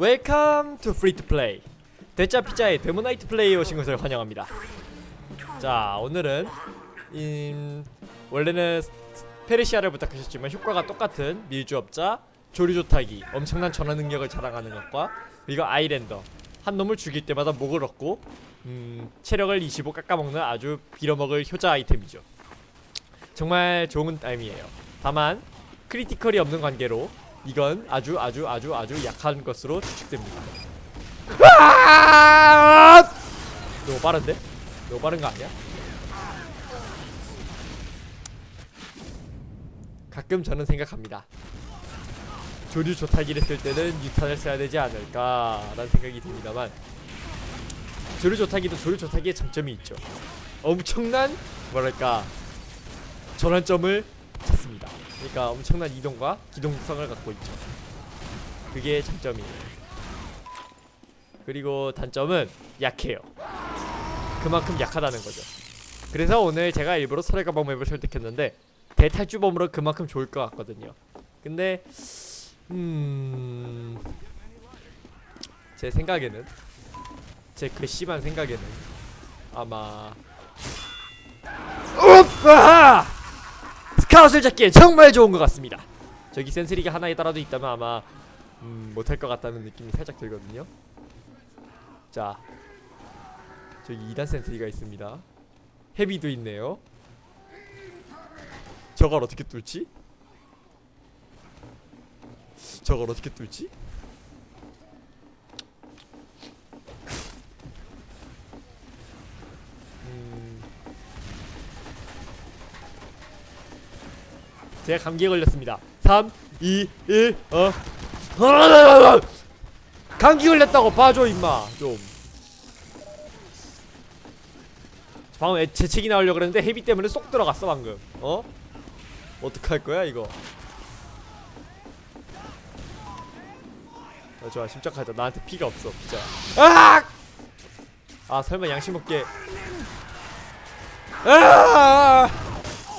웰컴 투 프리 투 플레이 대짜 피자의 데모나이트 플레이에 오신 것을 환영합니다. 자 오늘은 인 원래는 페르시아를 부탁하셨지만 효과가 똑같은 밀주업자 조류조타기 엄청난 전화 능력을 자랑하는 것과 그리고 아이랜더 한 놈을 죽일 때마다 목을 얻고 음, 체력을 25 깎아먹는 아주 빌어먹을 효자 아이템이죠. 정말 좋은 아이템이에요. 다만 크리티컬이 없는 관계로 이건 아주 아주 아주 아주 약한 것으로 추측됩니다. 아! 너무 빠른데? 너무 빠른 거 아니야? 가끔 저는 생각합니다. 조류 조타기를 쓸 때는 유탄을 써야 되지 않을까라는 생각이 듭니다만 조류 조타기도 조류 조타기의 장점이 있죠. 엄청난 뭐랄까 전환점을 찾습니다. 그러니까 엄청난 이동과 기동성을 갖고 있죠. 그게 장점이에요. 그리고 단점은 약해요. 그만큼 약하다는 거죠. 그래서 오늘 제가 일부러 설해가방 맵을 선택했는데 대탈주범으로 그만큼 좋을 것 같거든요. 근데 음... 제 생각에는 제 괘씸한 생각에는 아마 으아! 스카웃을 잡기에 정말 좋은 것 같습니다. 저기 센스리가 하나에 따라도 있다면 아마 음, 못할 것 같다는 느낌이 살짝 들거든요. 자, 저기 2단 센트리가 있습니다. 헤비도 있네요. 저걸 어떻게 뚫지? 저걸 어떻게 뚫지? 제가 감기에 걸렸습니다. 3, 2, 1, 어. 감기 걸렸다고 봐줘 임마 좀. 방금 애- 재채기 나오려고 그랬는데 헤비 때문에 쏙 들어갔어 방금. 어? 어떡할 거야 이거? 어, 좋아 심짝하자 나한테 피가 없어 피자. 아! 아 설마 양심 없게. 아!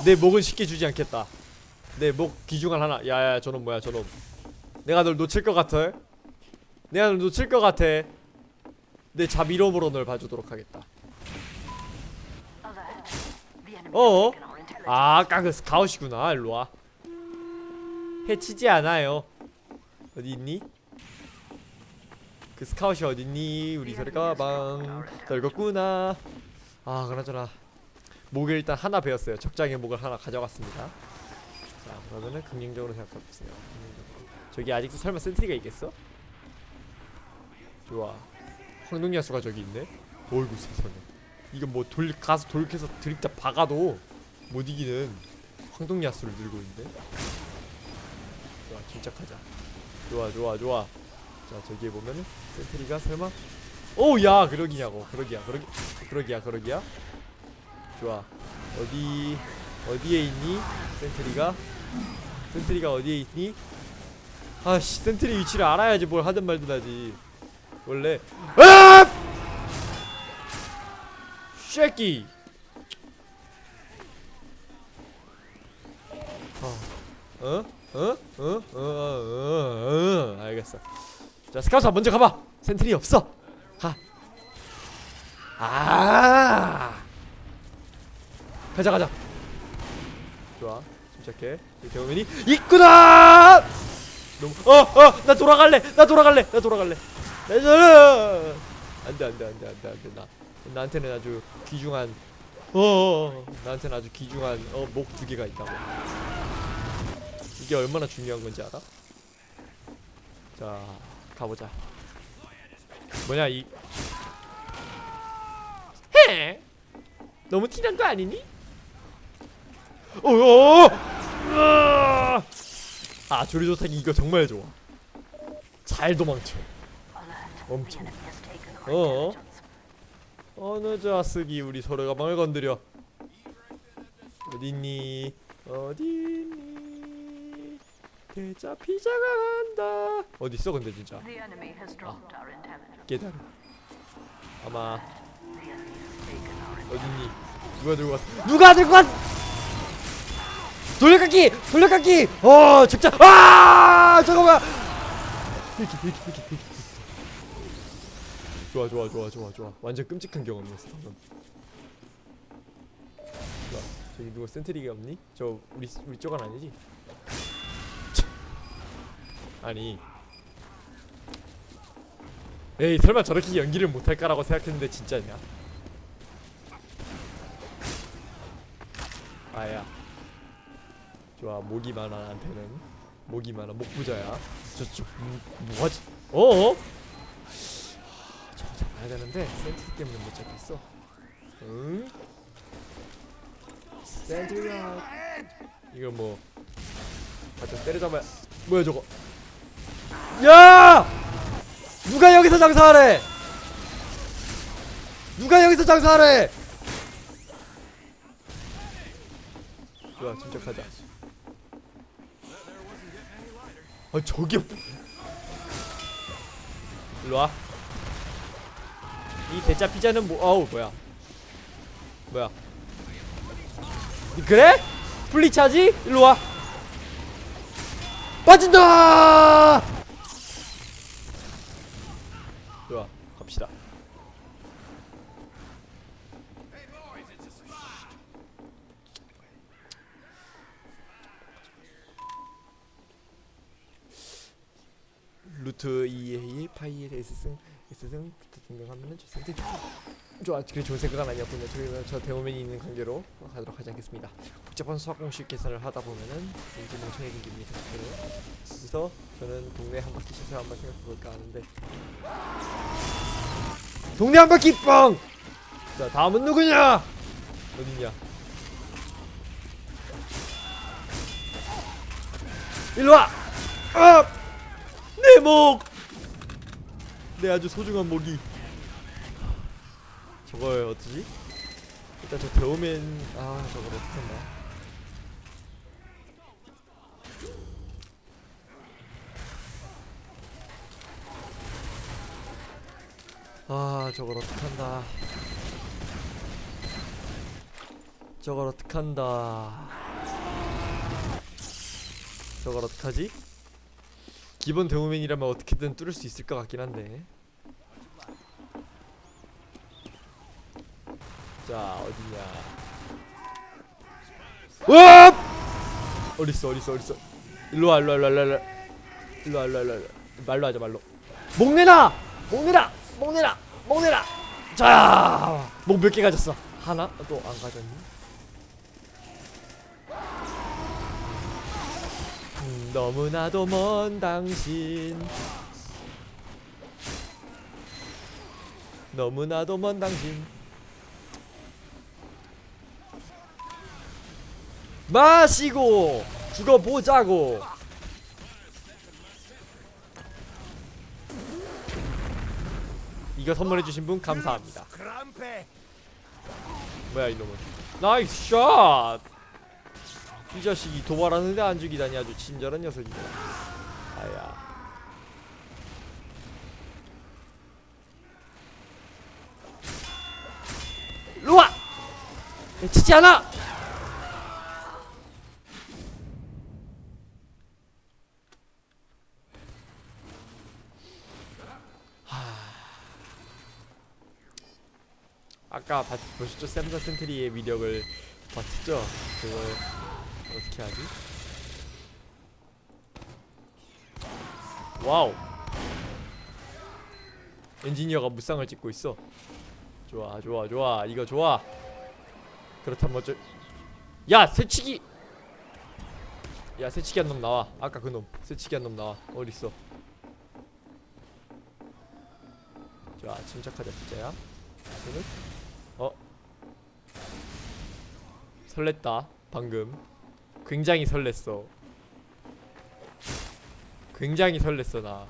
내 목은 쉽게 주지 않겠다. 내목 귀중한 하나. 야야 저놈 뭐야 저놈. 내가 널 놓칠 것 같아. 내가 널 놓칠 것 같아. 내 자비로움으로 널 봐주도록 하겠다. 어? 아, 아까 그 스카웃이구나. 일로 와. 해치지 않아요. 어디 있니? 그 스카웃이 어디 있니? 우리 소리 가방 떨궜구나. 아, 그나저나 목을 일단 하나 배웠어요. 적장의 목을 하나 가져갔습니다. 자, 그러면은 긍정적으로 생각해 보세요. 저기 아직도 설마 센트리가 있겠어? 좋아. 황동야수가 저기 있네. 어이구 세상에. 이거 뭐돌 가서 돌켜서 드립다 박아도 못 이기는 황동야수를 들고 있는데. 좋아, 침착하자. 좋아, 좋아, 좋아. 자, 저기에 보면은 센트리가 설마 오, 야, 그러기냐고. 그러기야, 그러기, 그러기야, 그러기야. 좋아. 어디 어디에 있니? 센트리가? 센트리가 어디에 있니? 아씨 센트리 위치를 알아야지 뭘 하든 말든 하지 원래 아! 쉐키 아, 어? 어? 어? 어? 어? 어? 어? 알겠어 자 스카우트 먼저 가봐 센트리 없어 가 아! 가자 가자 좋아. 침착해. 이렇게 오면이 있구나! 너무 어어나 돌아갈래! 나 돌아갈래! 나 돌아갈래! 나 돌아 안돼 안돼 안돼 안돼 안돼. 나 나한테는 아주 귀중한 어. 나한테는 아주 귀중한 어 목 두 개가 있다고. 이게 얼마나 중요한 건지 알아? 자 가보자. 뭐냐 이. 해? 너무 티난 거 아니니? 어어 아 조리조타기 이거 정말 좋아. 잘 도망쳐. 엄청. 어 어느 자식이 우리 서로 가방을 건드려? 어딨니? 어딨니? 대자 피자가 간다. 어딨어 근데 진짜? Intelligence. 깨달음 아마. 어딨니? 누가 들고 왔어 누가 들고 왔어 돌려깎기 돌려깎기 어 죽자 아 잠깐만 이렇게 이렇게 이렇게 이렇게 좋아 좋아 좋아 좋아 좋아 완전 끔찍한 경험이었어 방금 좋아 저기 누가 센트리가 없니? 저 우리 우리 쪽은 아니지? 참. 아니 에이 설마 저렇게 연기를 못할 까라고 생각했는데 진짜냐? 아야 좋아 목이 많아 나한테는 목이 많아 목 부자야 저저 뭐하지? 어어? 저거 잡아야 되는데 센트 때문에 못 잡겠어 응? 센트리가 이거 뭐 바짝 때려잡아야 뭐야 저거 야! 누가 여기서 장사하래? 누가 여기서 장사하래? 좋아 침착하자 아 저게 뭐- 일로 와. 이 대짜 피자는 뭐? 어우 뭐야? 뭐야? 그래? 플리차지? 일로 와. 빠진다. S승 등등하면은 저 선택 좋아 그래 좋은 생각은 아니었군요. 저희는 저 대오면이 있는 관계로 가도록 하지 않겠습니다. 복잡한 수학 공식 계산을 하다 보면은 왠지 멍청해진 기분이 들어요. 그래서 저는 동네 한 바퀴 샷을 한번 생각해볼까 하는데. 동네 한 바퀴 뻥! 자 다음은 누구냐? 어딨냐? 일로와! 아! 내 목! 내 아주 소중한 목이 저걸 어쩌지? 일단 저 데오맨 아 저걸 어떡한다 아 저걸 어떡한다 저걸 어떡한다 저걸 어떡하지? 기본 데모맨이라면 어떻게든 뚫을 수 있을 것 같긴 한데 자 어디냐 으압! 어딨어 어딨어 어딨어 일로와 일로와 일로와 일로와 일로와 일로와 일로와 말로 하자 말로 목내라! 목내라! 목내라! 목내라! 자! 목 몇 개 가졌어? 하나? 또 안 가졌니? 너무나도 먼 당신. 너무나도 먼 당신. 마시고 죽어보자고. 이거 선물해주신 분 감사합니다. 뭐야 이놈은? 나이스 샷! 이 자식이 도발하는데 안 죽이다니 아주 친절한 녀석이네 아야 루아! 치지 않아! 아까 봤, 보셨죠? 샘더 센트리의 위력을 봤죠? 그걸 어떻게 하지? 와우. 엔지니어가 무쌍을 찍고 있어. 좋아 좋아 좋아. 이거 좋아. 그렇다면 어쩔 야 새치기! 야 새치기 한 놈 나와. 아까 그놈. 새치기 한 놈 나와. 어딨어? 자 침착하자 진짜야. 저는 어? 설렜다 방금 굉장히 설렜어. 굉장히 설렜어 나.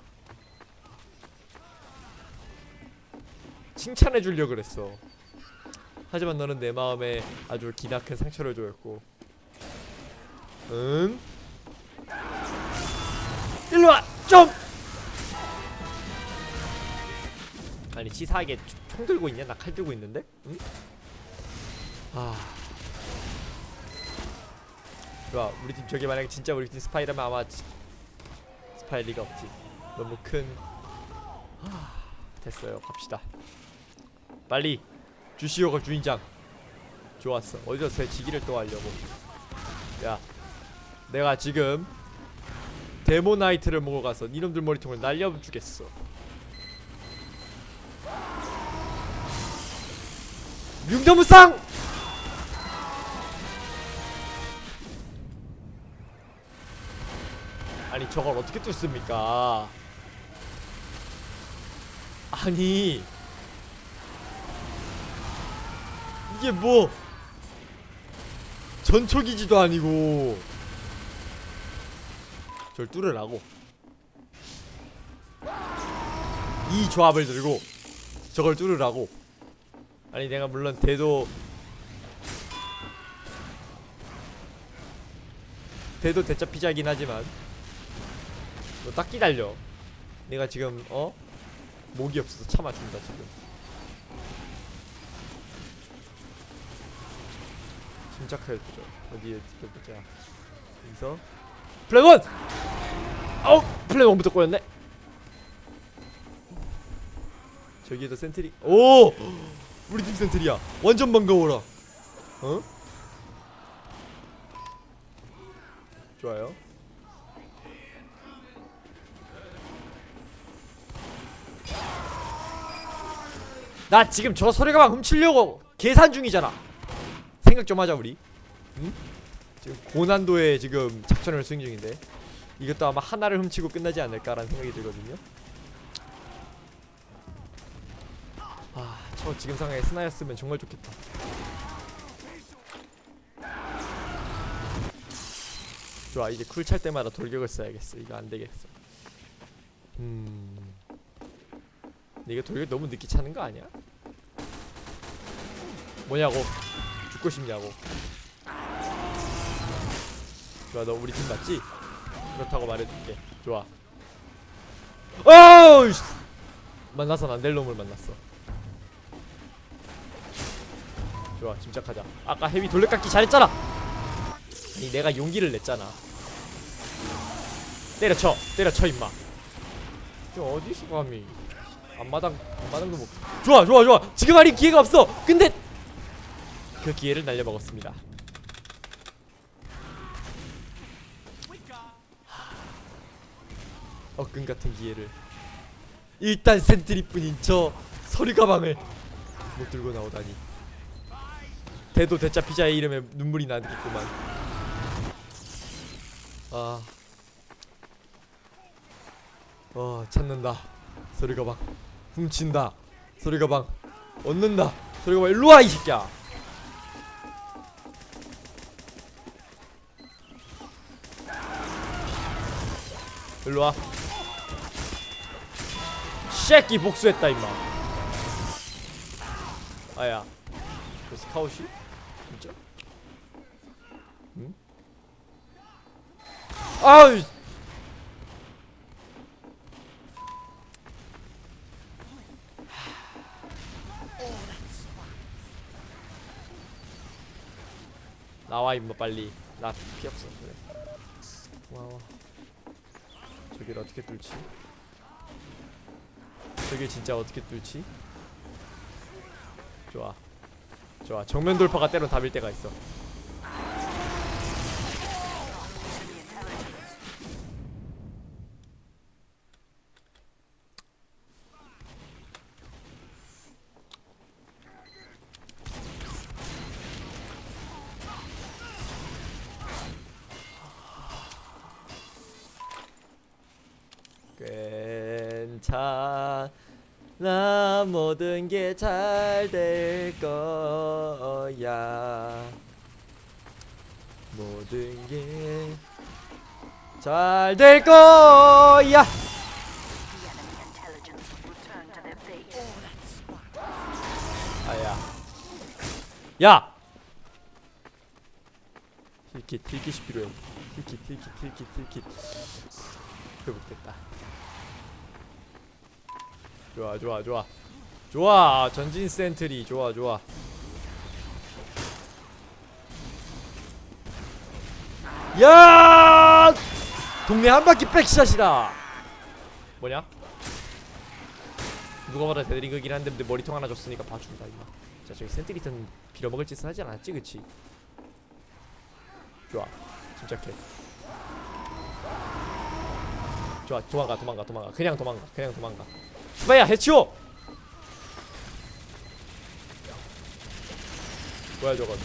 칭찬해 주려 그랬어. 하지만 너는 내 마음에 아주 기나큰 상처를 주었고. 응? 일로와 좀! 아니 치사하게 총 들고 있냐? 나 칼 들고 있는데? 응? 아 좋아. 우리 팀 저기 만약에 진짜 우리 팀 스파이라면 아마 지- 스파일 리가 없지. 너무 큰 하, 됐어요. 갑시다. 빨리 주시오가 주인장. 좋았어. 어디서 새 지기를 또 하려고. 야 내가 지금 데모나이트를 먹어 가서 이놈들 머리통을 날려주겠어. 융자무쌍 아니 저걸 어떻게 뚫습니까? 아니. 이게 뭐 전초기지도 아니고 절 뚫으라고. 이 조합을 들고 저걸 뚫으라고. 아니 내가 물론 대도 대도 대짜 피자이긴 하지만 너 딱 기다려. 내가 지금 어? 목이 없어서 참아준다 지금. 침착하게 보죠. 어디에 보자. 여기서. 플래곤! 아우! 플래곤부터 꼬였네. 저기에도 센트리. 오! 우리 팀 센트리야. 완전 반가워라. 어? 좋아요 나 지금 저 소리가방 훔치려고 계산 중이잖아. 생각 좀 하자 우리. 응? 지금 고난도의 지금 작전을 수행 중인데 이것도 아마 하나를 훔치고 끝나지 않을까라는 생각이 들거든요. 아저 지금 상황에 스나였으면 정말 좋겠다. 좋아 이제 쿨 찰 때마다 돌격을 써야겠어. 이거 안되겠어. 음 근데 이거 돌격 너무 늦게 차는 거 아니야? 뭐냐고? 죽고 싶냐고? 좋아 너 우리 팀 맞지? 그렇다고 말해줄게. 좋아. 어우 씨. 만나선 안 될 놈을 만났어. 좋아 침착하자. 아까 헤비 돌려깎기 잘했잖아! 아니 내가 용기를 냈잖아. 때려쳐. 때려쳐 임마. 저 어디서 감히 앞마당 앞마당도 못 좋아 좋아 좋아. 지금 아니 기회가 없어. 근데 그 기회를 날려먹었습니다. 억근 같은 기회를. 일단 센트리뿐인 저 서리 가방을 못 들고 나오다니. 대도 대짜 피자의 이름에 눈물이 나겠구만. 아, 어 찾는다 서리 가방 훔친다 서리 가방 얻는다 서리 가방 일로 와 이 새끼야 일로 와 새끼 복수했다 임마 아야 그 스카웃이? 진짜? 응? 아유 나와 임마 빨리. 나 피 없어. 그래. 와와 저길 어떻게 뚫지? 저길 진짜 어떻게 뚫지? 좋아. 좋아. 정면 돌파가 때론 답일 때가 있어 괜찮아 모든 게 잘 될 거야. 모든 게 잘 될 거야. 아야. 야! 힐킷 힐킷이 필요해. 힐킷 힐킷 힐킷 힐킷. 회복됐다 좋아 좋아 좋아. 좋아 전진 센트리. 좋아 좋아. 야! 동네 한 바퀴 백샷이다. 뭐냐? 누가 봐도 거긴 한데 근데 머리통 하나 줬으니까 봐준다 임마. 자 저기 센트리턴 빌어먹을 짓은 하지 않았지 그치? 좋아. 침착해. 좋아 도망가 도망가 도망가. 그냥 도망가 그냥 도망가 스파이야 해치워. 뭐야 저건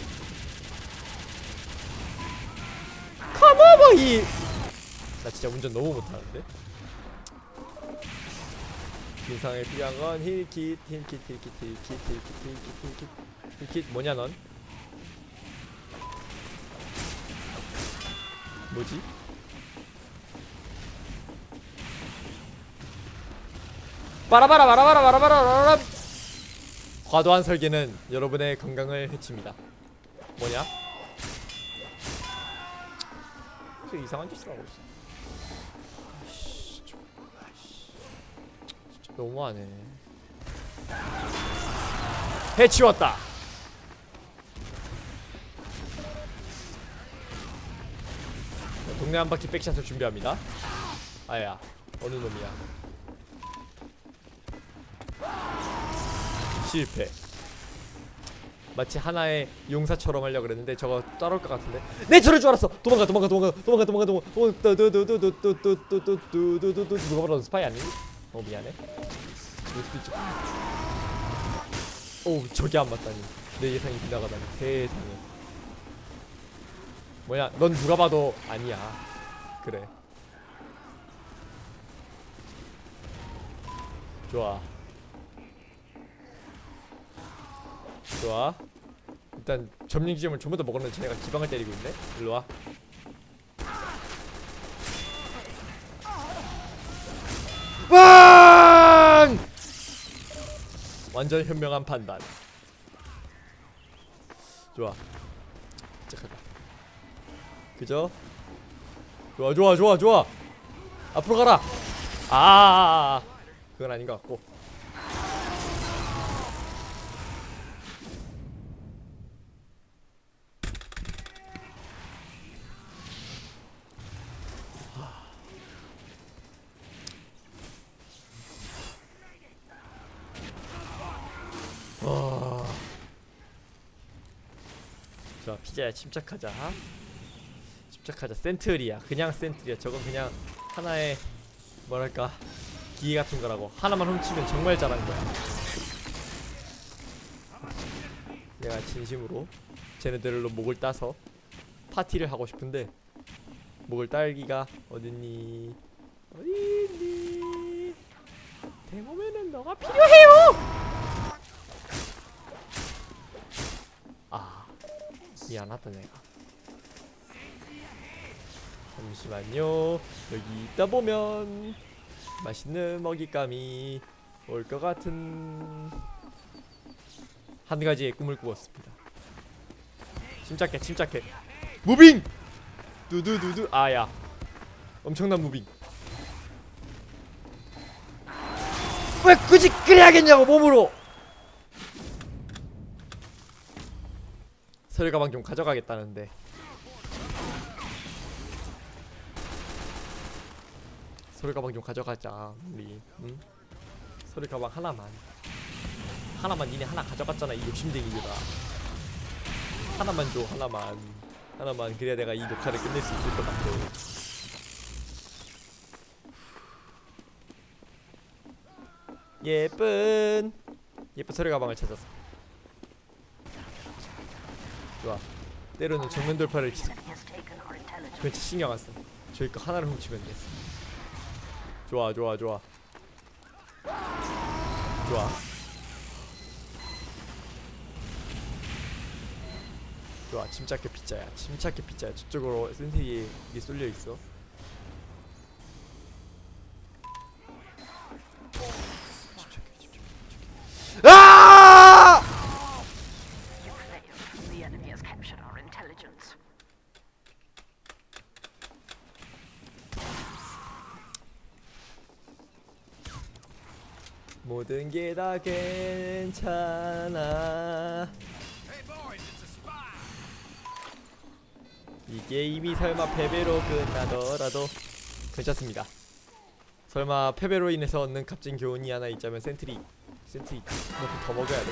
카모버이. 나 진짜 운전 너무 못하는데? 진상에 필요한 건 힐킷 힐킷 힐킷 힐킷 힐킷 힐킷 힐킷. 힐킷 뭐냐 넌? 뭐지? 빠라바라 바라바라 바라바라 바라바라. 과도한 설계는 여러분의 건강을 해칩니다. 뭐냐? 저 이상한 짓을 하고 있어. 아이씨, 저- 아이씨. 진짜 너무하네. 해치웠다. 자, 동네 한 바퀴 백샷을 준비합니다. 아야 어느 놈이야 실패 마치 하나의 용사처럼 하려고 그랬는데 저거 따라올 것 같은데 내 저럴 줄 알았어 도망가 도망가 도망가 도망가 도망가 도망가 도망가 누가 바로 스파이 아니니? 어 미안해 오 저게 안 맞다니 내 예상이 빗나가다니 세상에 뭐야 넌 누가 봐도 아니야 그래 좋아 좋아. 일단 점령 지점을 전부 다 먹었는데 쟤네가 기방을 때리고 있네. 일로와. 왕! 완전 현명한 판단. 좋아. 잠깐만 그죠? 좋아 좋아 좋아 좋아. 앞으로 가라. 아. 그건 아닌 것 같고 와. 피자야 침착하자. 침착하자. 센트리야. 그냥 센트리야. 저건 그냥 하나의 뭐랄까? 기계 같은 거라고. 하나만 훔치면 정말 잘한 거야. 내가 진심으로 쟤네들로 목을 따서 파티를 하고 싶은데 목을 딸기가 어딨니? 어딨니? 대몸에는 너가 필요해요 미안하다 내가. 잠시만요. 여기 있다 보면 맛있는 먹잇감이 올 것 같은 한 가지의 꿈을 꾸었습니다. 침착해 침착해. 무빙! 두두두두 아야. 엄청난 무빙. 왜 굳이 그래야겠냐고 몸으로 서류 가방 좀 가져가겠다는데. 서류 가방 좀 가져가자 우리. 응? 서류 가방 하나만. 하나만 니네 하나 가져갔잖아 이 욕심쟁이들아. 하나만 줘 하나만. 하나만 그래야 내가 이 녹화를 끝낼 수 있을 것 같아. 예쁜. 예쁜 서류 가방을 찾았어 좋아 때로는 정면 돌파를 치- Enemy has taken our intelligence. 그렇지 신경 안 써. 저희 거 하나를 훔치면 돼. 좋아 좋아 좋아. 좋아. 좋아 침착해 피자야. 침착해 피자야. 저쪽으로 센세이에 이게 쏠려 있어. 침착해 침착해 침착해. 아! You failed. The enemy has captured our intelligence. 모든 게 다 괜찮아. 이 게임이 설마 패배로 끝나더라도 괜찮습니다. 설마 패배로 인해서 얻는 값진 교훈이 하나 있자면 센트리 센트리 이렇게 더 먹어야 돼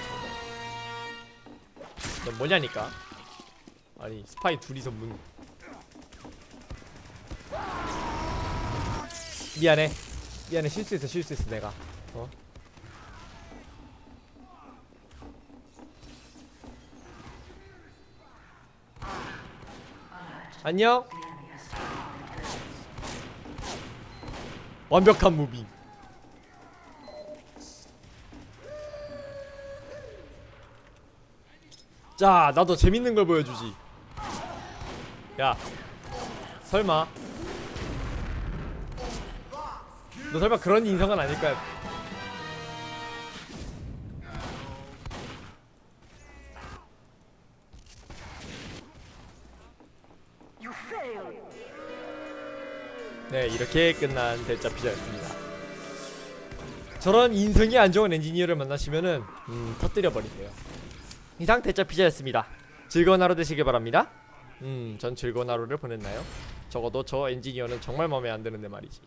넌 뭐냐니까? 아니 스파이 둘이서 문. 미안해. 미안해. 실수했어 실수했어 내가. 어 안녕. 완벽한 무빙. 자 나도 재밌는 걸 보여주지. 야 설마. 너 설마 그런 인성은 아닐 거야 네 이렇게 끝난 대짜 피자였습니다. 저런 인성이 안 좋은 엔지니어를 만나시면은 음, 터뜨려 버리세요. 이상 대짜 피자였습니다. 즐거운 하루 되시길 바랍니다. 음전 즐거운 하루를 보냈나요? 적어도 저 엔지니어는 정말 마음에 안 드는데 말이지